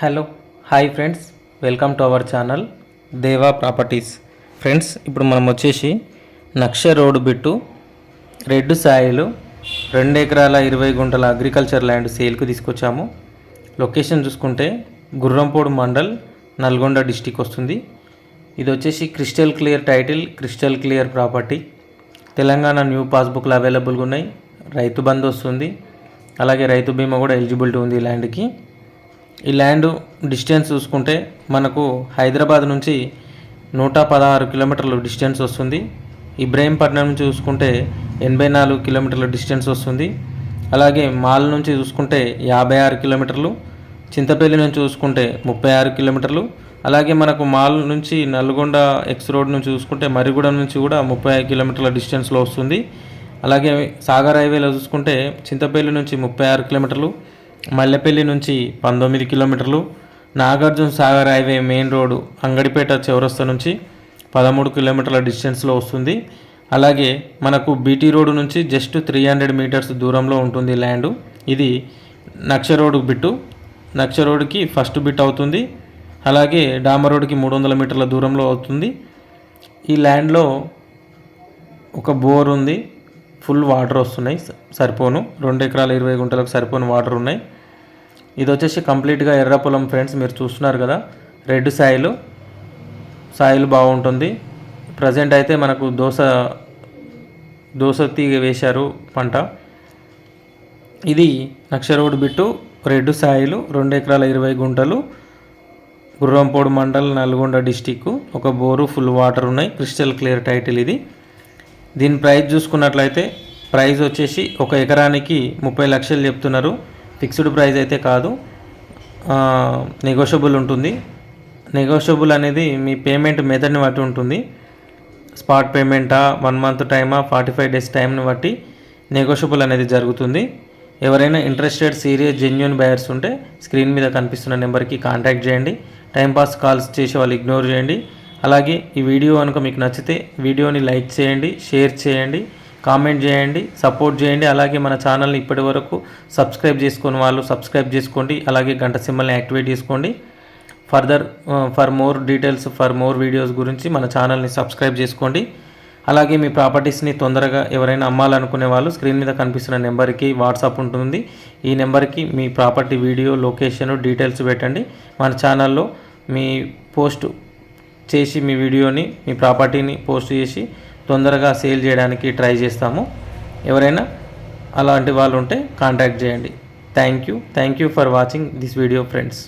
Hello hi friends welcome to our channel Deva properties friends ఇప్పుడు మనం వచ్చేసి నక్ష రోడ్డు బిట్టు రెడ్ సాయిలు రెండు ఎకరాల ఇరవై గుంటల అగ్రికల్చర్ ల్యాండ్ సేల్కి తీసుకొచ్చాము. లొకేషన్ చూసుకుంటే గుర్రంపోడు మండల్ నల్గొండ డిస్టిక్ వస్తుంది. ఇది వచ్చేసి crystal clear title crystal clear property Telangana new పాస్బుక్లు అవైలబుల్గా ఉన్నాయి. రైతు బంద్ వస్తుంది. అలాగే రైతు బీమా కూడా ఎలిజిబిలిటీ ఉంది ల్యాండ్కి ఈ ల్యాండ్ డిస్టెన్స్ చూసుకుంటే మనకు హైదరాబాద్ నుంచి నూట పదహారు కిలోమీటర్లు డిస్టెన్స్ వస్తుంది. ఇబ్రహీంపట్నం నుంచి చూసుకుంటే ఎనభై నాలుగు కిలోమీటర్ల డిస్టెన్స్ వస్తుంది. అలాగే మాల్ నుంచి చూసుకుంటే యాభై ఆరు కిలోమీటర్లు చింతపల్లి నుంచి చూసుకుంటే ముప్పై ఆరు కిలోమీటర్లు అలాగే మనకు మాల్ నుంచి నల్గొండ ఎక్స్ రోడ్ నుంచి చూసుకుంటే మరిగూడెం నుంచి కూడా ముప్పై ఐదు కిలోమీటర్ల డిస్టెన్స్లో వస్తుంది. అలాగే సాగర్ హైవేలో చూసుకుంటే చింతపల్లి నుంచి ముప్పై ఆరు కిలోమీటర్లు మల్లెపల్లి నుంచి పంతొమ్మిది కిలోమీటర్లు Nagarjuna Sagar highway main road Angadipeta చౌరస్తా నుంచి పదమూడు కిలోమీటర్ల డిస్టెన్స్లో వస్తుంది. అలాగే మనకు బీటీ రోడ్డు నుంచి జస్ట్ త్రీ హండ్రెడ్ మీటర్స్ దూరంలో ఉంటుంది ల్యాండ్. ఇది నక్ష రోడ్డు బిట్టు. నక్ష రోడ్డుకి ఫస్ట్ బిట్ అవుతుంది. అలాగే డామర్ రోడ్డుకి మూడు వందల మీటర్ల దూరంలో అవుతుంది. ఈ ల్యాండ్లో ఒక బోర్ ఉంది. ఫుల్ వాటర్ వస్తున్నాయి. సరిపోను. రెండు ఎకరాల ఇరవై గుంటలకు సరిపోను వాటర్ ఉన్నాయి. ఇది వచ్చేసి కంప్లీట్గా ఎర్ర పొలం ఫ్రెండ్స్ మీరు చూస్తున్నారు కదా. Red soil. సాయిల్ బాగుంటుంది. ప్రజెంట్ అయితే మనకు దోస దోస తీగ వేశారు పంట. ఇది నక్ష రోడ్ బిట్టు రెడ్ సాయిలు రెండు ఎకరాల ఇరవై గుంటలు. గుర్రంపోడు మండల్ నల్గొండ డిస్టిక్ ఒక బోరు ఫుల్ వాటర్ ఉన్నాయి. క్రిస్టల్ క్లియర్ టైటిల్ ఇది. దీని ప్రైస్ చూసుకున్నట్లయితే ప్రైస్ వచ్చేసి ఒక ఎకరానికి ముప్పై లక్షలు చెప్తున్నారు. ఫిక్స్డ్ ప్రైస్ అయితే కాదు. నెగోషియబుల్ ఉంటుంది. నెగోషియబుల్ అనేది మీ పేమెంట్ మెథడ్ని బట్టి ఉంటుంది. స్పాట్ పేమెంటా వన్ మంత్ టైమా ఫార్టీ ఫైవ్ డేస్ టైంని బట్టి నెగోషియబుల్ అనేది జరుగుతుంది. ఎవరైనా ఇంట్రెస్టెడ్ సీరియస్ జెన్యున్ బయర్స్ ఉంటే స్క్రీన్ మీద కనిపిస్తున్న నెంబర్కి కాంటాక్ట్ చేయండి. టైంపాస్ కాల్స్ చేసి వాళ్ళు ఇగ్నోర్ చేయండి. అలాగే ఈ వీడియో కనుక మీకు నచ్చితే వీడియోని లైక్ చేయండి షేర్ చేయండి కామెంట్ చేయండి సపోర్ట్ చేయండి. అలాగే మన ఛానల్ని ఇప్పటి వరకు సబ్స్క్రైబ్ చేసుకుని వాళ్ళు సబ్స్క్రైబ్ చేసుకోండి. అలాగే గంట సింబల్ని యాక్టివేట్ చేసుకోండి. Further for more details for more videos గురించి మన ఛానల్ని సబ్స్క్రైబ్ చేసుకోండి. అలాగే మీ ప్రాపర్టీస్ని తొందరగా ఎవరైనా అమ్మాలనుకునే వాళ్ళు స్క్రీన్ మీద కనిపిస్తున్న నెంబర్కి వాట్సాప్ ఉంటుంది. ఈ నెంబర్కి మీ ప్రాపర్టీ వీడియో లొకేషన్ డీటెయిల్స్ పెట్టండి. మన ఛానల్లో మీ పోస్ట్ చేసి మీ వీడియోని మీ ప్రాపర్టీని పోస్ట్ చేసి తొందరగా సేల్ చేయడానికి ట్రై చేస్తాము. ఎవరైనా అలాంటి వాళ్ళు ఉంటే కాంటాక్ట్ చేయండి. Thank you. Thank you for watching this video friends.